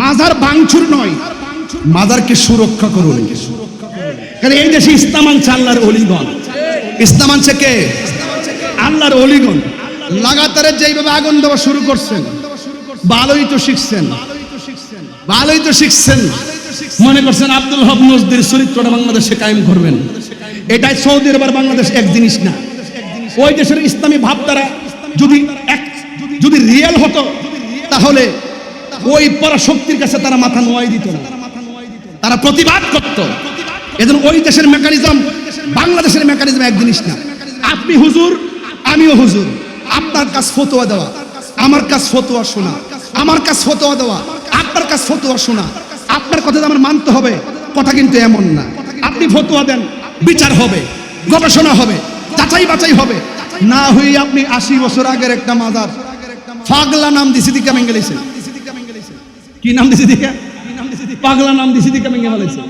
মাজার ভাঙচুর নয়, মাজারকে সুরক্ষা করুন। কারণ এই দেশে ইসলাম আনছে আল্লাহর অলিগণ। ইসলাম আনছে কে? আল্লাহর অলিগণ। লাগাতারে যেইভাবে আগুন দেওয়া শুরু করছেন, ভালোই তো শিখছেন। ভালোই তো শিখছেন। মনে করছেন আব্দুল হক নজদির চরিত্রটা বাংলাদেশে কায়েম করবেন। এটাই সৌদি আরব আর বাংলাদেশ এক জিনিস না। ওই দেশের ইসলামী ভাবধারা যদি এক যদি রিয়েল হতো, তাহলে ওই পরাশক্তির কাছে তারা মাথা নোয়াই দিত না। তারা প্রতিবাদ করত। এজন্য ওই দেশের মেকানিজম বাংলাদেশের মেকানিজম এক জিনিস না। আপনি হুজুর, আমিও হুজুর। আপনার কাজ ফতোয়া দেওয়া, আমার কাজ ফতোয়া শোনা, আমার কাজ ফতোয়া দেওয়া, আপনার কাজ ফতোয়া শোনা। আপনার কথা আমার মানতে হবে, কথা কিন্তু এমন না। আপনি ফতোয়া দেন, বিচার হবে, গবেষণা হবে, যাচাই বাছাই হবে। না হয়ে আপনি আশি বছর আগের একটা মাদার ফাগলা নাম দিছি দিকে মেঙ্গেলেছে কি নাম দিছি দিকে? পাগলা নাম দিছি দিকে মেঙ্গে ফেলেছে।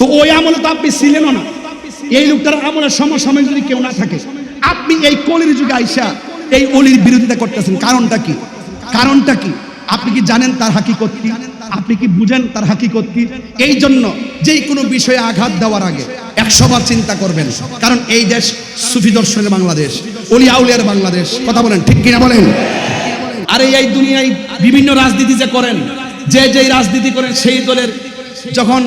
তো ওই আমলে তো আপনি ছিলেনও না। এই লোকটার আমলের সমসাময়িক যদি কেউ না থাকে, আপনি এই কলির যুগে আইসা এই অলির বিরোধিতা করতেছেন। কারণটা কি? কারণটা কি? আপনি কি জানেন তার হাকিকত কি? আপনি কি বুঝেন তার হাকিকত কি? এই জন্য যেই কোনো বিষয়ে আঘাত দেওয়ার আগে একশোবার চিন্তা করবেন। কারণ এই দেশ সুফি দর্শনের বাংলাদেশ, অলি আউলিয়ার বাংলাদেশ। কথা বলেন, ঠিক কিনা বলেন? আরে এই দুনিয়ায় বিভিন্ন রাজনীতি যে করেন যে যেই রাজনীতি করেন সেই দলের যখন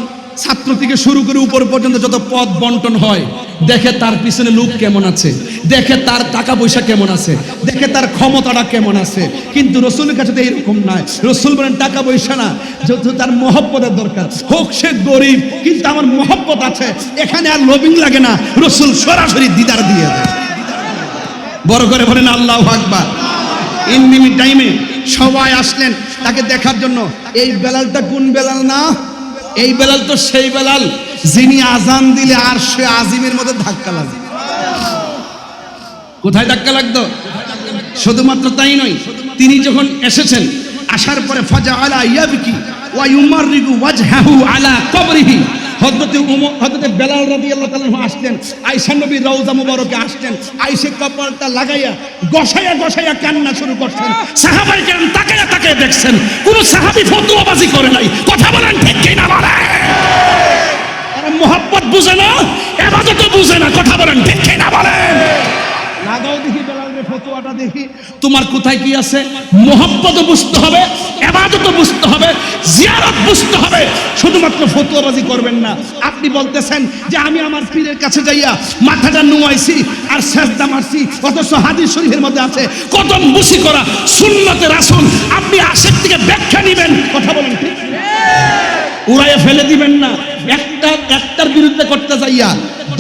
ছাত্র থেকে শুরু করে উপর পর্যন্ত যত পদ বন্টন হয়, দেখে তার পিছনে লোক কেমন আছে, দেখে তার টাকা পয়সা কেমন আছে, দেখে তার ক্ষমতাটা কেমন আছে। কিন্তু রসুলের কাছে তো এইরকম নয় রসুল বলেন, টাকা পয়সা না, যত তার মহব্বতের দরকার। হোক সে গরিব, কিন্তু আমার মহব্বত আছে। এখানে আর লবিং লাগে না। রসুল সরাসরি দিদার দিয়ে দেয়। বড় করে বলেন, আল্লাহ আকবার। ইনমিমি টাইমে সবাই আসলেন তাকে দেখার জন্য। এই বেলালটা কোন বেলাল না? এই বেলাল তো সেই বেলাল যিনি আজান দিলে আর সে আজিমের মধ্যে ধাক্কা লাগে। কোথায় ধাক্কা লাগতো? শুধুমাত্র তাই নয়, তিনি যখন এসেছেন, আসার পরে ফাজা আলা ইয়াবকি ওয়া ইউমাররিগু ওয়াজহাহু আলা কবরিহি। হযরতে উমর, হযরতে বেলাল আল্লাহ তালু আসলেন। আইসা নবী রওজা মুবারকে আসলেন। আইসে কপালটা লাগাইয়া, গসাইয়া গসাইয়া কান্না শুরু করছেন। সাহাবাই কেন তাকে তাকে দেখছেন, কোন সাহাবি ফতুয়াবাজি করে নাই। কথা বলেন ঠিক কি না বলে তারা মোহাব্বত বুঝে না, এবাদতও বুঝে না। কথা বলেন ঠিক কি না বলেন? লাগাও দেখি, বেলালের ফতোয়াটা দেখি। তোমার কোথায় কি আছে? মোহাব্বত বুঝতে হবে, এবাদত বুঝতে হবে, জিয়ারত বুঝতে হবে। শুধুমাত্র ফতোয়াবাজি করবেন না। আপনি বলতেছেন যে আমি আমার পীরের কাছে যাইয়া মাথাটা নুয়াইছি আর সেজদা মারছি, অথচ হাদিস শরীফের মধ্যে আছে, কদম বুসি করা সুন্নতে রাসূল। আপনি আশেক থেকে ব্যাখ্যা নেবেন। কথা বলেন ঠিক উড়াইয়া ফেলে দিবেন না। একটা একটার বিরুদ্ধে করতে যাইয়া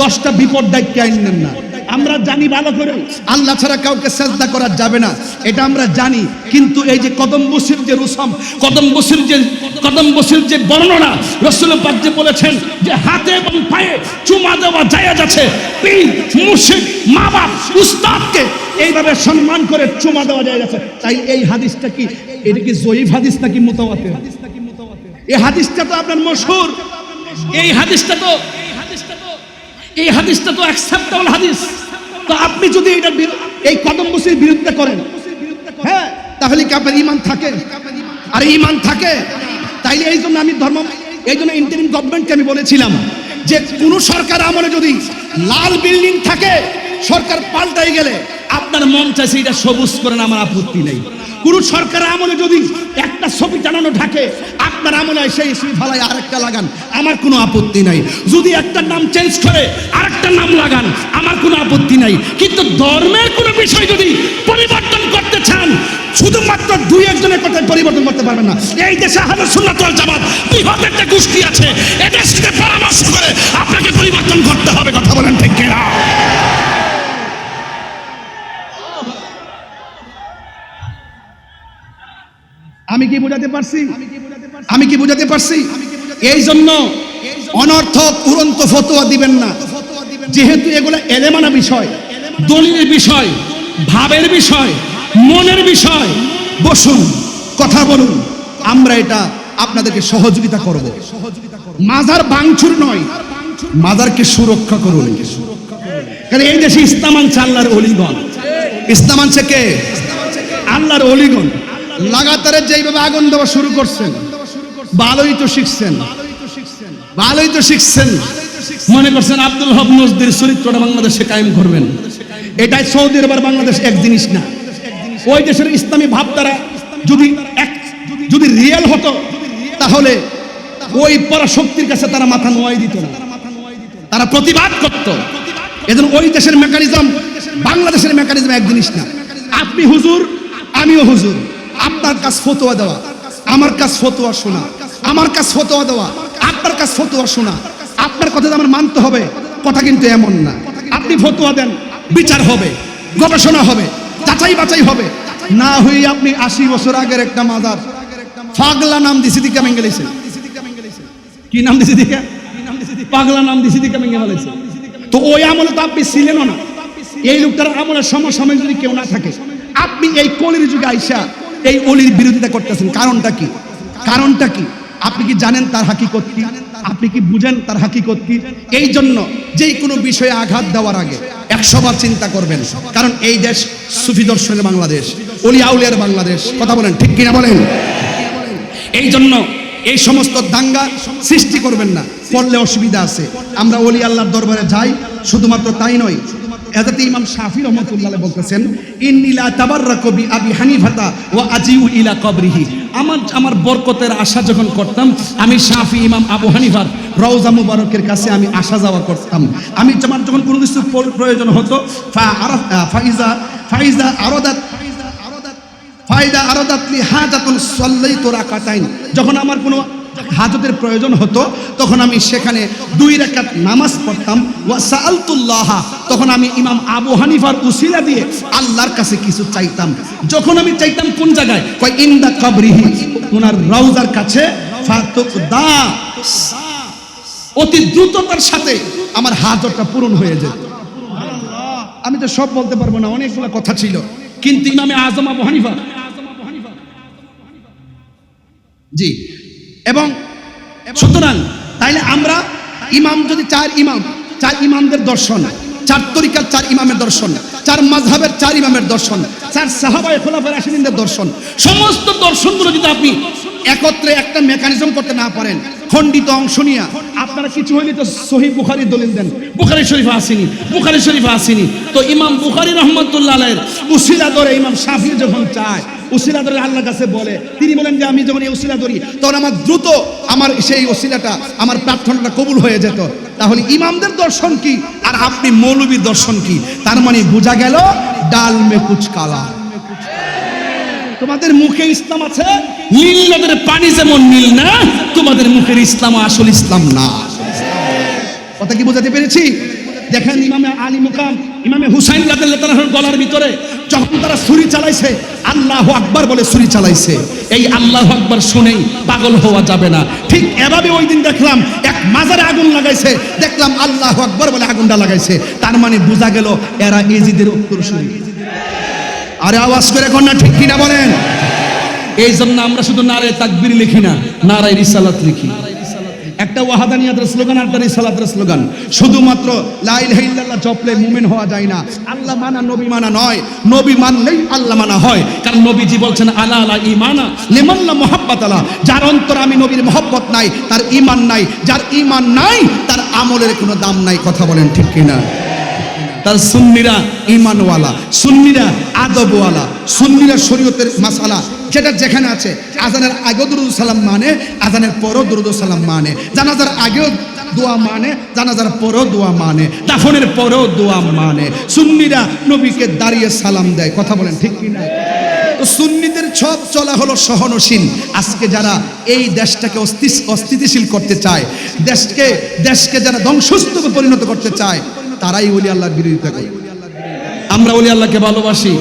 দশটা বিপদ ডাইকে আইনেন না। আমরা জানি ভালো করে আল্লাহ ছাড়া কাউকে চেষ্টা করা যাবে না। এটা আমরা জানি। কিন্তু এই যে কদম বসির যে রুসম কদম বসির যে কদম বসির যে বর্ণনা রসুল যে বলেছেন যে হাতে এবং পায়ে চুমা দেওয়া জায়েজ আছে। পীর, মুর্শিদ মা বাপ উস্তাদকে এইভাবে সম্মান করে চুমা দেওয়া যায় আছে। তাই এই হাদিসটা কি? এটা কি জয়ীফ হাদিস নাকি মোতাবাতের এই হাদিসটা তো আপনার মশহুর। এই হাদিসটা তো, এই হাদিসটা তো অ্যাকসেপ্টেবল হাদিস। তো আপনি যদি এটা এই কদম বসির বিরুদ্ধে করেন হ্যাঁ তাহলে কি আপনার ইমান থাকে? আর ইমান থাকে। তাইলে এই জন্য আমি ধর্ম এই জন্য ইন্টারিম গভর্নমেন্টকে আমি বলেছিলাম যে কোন সরকার আমলে যদি লাল বিল্ডিং থাকে, সরকার পাল্টাই গেলে আপনার মন চাইছে এটা সবুজ করেন, আমার আপত্তি নেই। কোন সরকার আমলে যদি একটা ছবি টানানো থাকে আপনার আমলে সেই ছবি ফালাই আরেকটা লাগান। আমার কোনো আপত্তি নাই। যদি একটা নাম চেঞ্জ করে, আরেকটা নাম লাগান, আমার কোনো আপত্তি নাই। কিন্তু ধর্মের কোনো বিষয় যদি পরিবর্তন করতে চান, শুধুমাত্র দুই একজনের কথায় পরিবর্তন করতে পারবেন না। এই দেশে হাজার সুন্নাত ওয়াল জামাত বৃহৎ একটা গোষ্ঠী আছে। এদের সাথে পরামর্শ করে আপনাকে পরিবর্তন করতে হবে, কথা বলেন ঠিক কিনা? আমি কি বোঝাতে পারছি? আমি কি বোঝাতে পারছি? এই জন্য অনর্থক উড়ন্ত ফতোয়া দিবেন না। যেহেতু এগুলো এলেমানা বিষয় দলিলের বিষয়, ভাবের বিষয়, মনের বিষয়। বসুন, কথা বলুন। আমরা এটা আপনাদেরকে সহযোগিতা করব। মাজার বাংচুর নয়, মাজারকে সুরক্ষা করুন। কারণ এই দেশে ইসলাম আনছে আল্লাহর অলিগণ। ইসলাম কে? আল্লাহর অলিগণ। লাগাতারে যেইভাবে আগুন দেওয়া শুরু করছেন। ভালোই তো শিখছেন। ভালোই তো শিখছেন। মনে করছেন আব্দুল হক নজদির চরিত্রটা বাংলাদেশে কায়েম করবেন। এটাই সৌদি আরব আর বাংলাদেশ এক জিনিস না। ওই দেশের ইসলামী ভাবধারা যদি এক যদি রিয়েল হতো, তাহলে ওই পরাশক্তির কাছে তারা মাথা নোয়াই দিত না। তারা প্রতিবাদ করত। এজন্য ওই দেশের মেকানিজম বাংলাদেশের মেকানিজম এক জিনিস না। আপনি হুজুর, আমিও হুজুর। আপনার কাজ ফতোয়া দেওয়া। আমার কাজ ফতোয়া শোনা। আমার কাজ ফতোয়া দেওয়া, আপনার কাজ ফতোয়া শোনা, আপনার কথা আমার মানতে হবে, কথা কিন্তু এমন না। আপনি ফতোয়া দেন, বিচার হবে, গবেষণা হবে, যাচাই বাছাই হবে। না হয়ে আপনি আশি বছর আগের একটা মাদার ফাগলা নাম দিছি দিকে মেঙ্গেলেছে কি নাম দিছি দিকে? পাগলা নাম দিছি দিকে মেঙ্গে ফেলেছে তো ওই আমলে তো আপনি ছিলেনও না। এই লোকটার আমলের সমসাময়িক যদি কেউ না থাকে, আপনি এই কলির যুগে আইসা এই অলির বিরোধিতা করতেছেন। কারণটা কি? কারণটা কি? আপনি কি জানেন তার হাকিকত কি? আপনি কি বুঝেন তার হাকিকত কি? এই জন্য যেই কোনো বিষয়ে আঘাত দেওয়ার আগে একশোবার চিন্তা করবেন। কারণ এই দেশ সুফি দর্শনের বাংলাদেশ, অলি আউলিয়ার বাংলাদেশ। কথা বলেন, ঠিক কিনা বলেন? এই জন্য এই সমস্ত দাঙ্গা সৃষ্টি করবেন না। করলে অসুবিধা আছে। আমরা অলি আল্লাহর দরবারে যাই, শুধুমাত্র তাই নয় এদাতে ইমাম শাফি রহমতুল্লাহ বলতেছেন ইন্নিলা তাবাররা কবি আবি হানিফাতা ও আজিউ ইলা কবরিহি। আমার আমার বরকতের আশা যখন করতাম, আমি শাফি ইমাম আবু হানিফার রওজা মুবারকের কাছে আমি আসা যাওয়া করতাম। আমি আমার যখন কোনো কিছু প্রয়োজন হতো, ফা আরা- ফাইজা ফাইজা আরদাত ফায়দা আরাদাতলি হাজাতুল সাল্লাইতু রাকাতাইন। যখন আমার কোনো হাজতের প্রয়োজন হতো, তখন আমি সেখানে দুই রাকাত নামাজ পড়তাম। তখন আমি ইমাম আবু হানিফার উসিলা দিয়ে আল্লাহর কাছে কিছু চাইতাম। যখন আমি চাইতাম কোন জায়গায়, কয় ইনদা কবরিহি ওনার রওজার কাছে অতি দ্রুততার সাথে আমার হাজতটা পূরণ হয়ে যেত। আমি তো সব বলতে পারব না, অনেকগুলো কথা ছিল। কিন্তু ইমামে আজম আবু হানিফা জি এবং সুতরাং তাইলে আমরা ইমাম যদি চার ইমাম, চার ইমামদের দর্শন, চার তরিকার চার ইমামের দর্শন, চার মাঝহাবের চার ইমামের দর্শন, চার সাহাবায় খোলাফের আসিনদের দর্শন, সমস্ত দর্শনগুলো যদি আপনি একত্রে একটা মেকানিজম করতে না পারেন। খণ্ডিত অংশ নিয়ে। আপনারা কিছু হইলে তো সহি বুখারি দলিল দেন। বুখারি শরীফ আসেনি, বুখারি শরীফ আসেনি। তো ইমাম বুখারি রহমতুল্লাহ উসিলা ধরে ইমাম শাফি যখন চায়, উসিলা ধরে আল্লাহর কাছে বলে, তিনি বলেন যে আমি যখন এই উসিলা ধরি, তখন আমার দ্রুত আমার সেই ওসিলাটা আমার প্রার্থনাটা কবুল হয়ে যেত। তাহলে ইমামদের দর্শন কি? আর আপনি মৌলবীর দর্শন কি? তার মানে বোঝা গেল ডাল মে কুচ কালা তোমাদের মুখে ইসলাম আছে? নীল নদের পানি যেমন নীল না তোমাদের মুখের ইসলাম আসল ইসলাম না। কথা কি বোঝাতে পেরেছি? দেখেন ইমামে আলী মুকাম ইমামে হুসাইন রাদিয়াল্লাহু গলার ভিতরে যখন তারা ছুরি চালাইছে আল্লাহ আকবার বলে ছুরি চালাইছে। এই আল্লাহ আকবার শুনেই পাগল হওয়া যাবে না। ঠিক এভাবে ওই দিন দেখলাম এক মাজারে আগুন লাগাইছে দেখলাম আল্লাহ আকবার বলে আগুনটা লাগাইছে। তার মানে বোঝা গেল এরা এজিদের উত্তরসূরি। আরে আওয়াজ করে এখন না ঠিক কিনা বলেন? এই জন্য আমরা শুধু নারায় তাকবির লিখি না নারায় রিসালাত লিখি। একটা ওয়াহাদানিয়াতের স্লোগান আর একটা রিসালাতের স্লোগান। শুধুমাত্র লা ইলাহা ইল্লাল্লাহ জপলে মুমিন হওয়া যায় না। আল্লাহ মানা নবী মানা নয়। নবী মানলেই আল্লাহ মানা হয়। কারণ নবীজি বলছেন আলা আলা ইমানা লিমাল্লা মোহাব্বত আলা। যার অন্তর আমি নবীর মহব্বত নাই তার ঈমান নাই। যার ঈমান নাই তার আমলের কোনো দাম নাই। কথা বলেন ঠিক কিনা? তার সুন্নিরা ইমানওয়ালা সুন্নিরা আদবওয়ালা, সুন্নিরা শরীয়তের মাসালা, যেটা যেখানে আছে, আজানের আগেও দুরুদ সালাম মানে আজানের পরও দুরুদ সালাম মানে। জানাজার আগেও দোয়া মানে জানাজার পরও দোয়া মানে দাফনের পরও দোয়া মানে। সুন্নিরা নবীকে দাঁড়িয়ে সালাম দেয়, কথা বলেন ঠিক কি না তো সুন্নিদের সব চলা হলো সহনশীল। আজকে যারা এই দেশটাকে অস্থিতিশীল করতে চায়, দেশকে দেশকে যারা ধ্বংসস্তূপে পরিণত করতে চায় তারাই ওলি আল্লাহর বিরোধিতা করে। আমরা ওলি আল্লাহকে ভালোবাসি।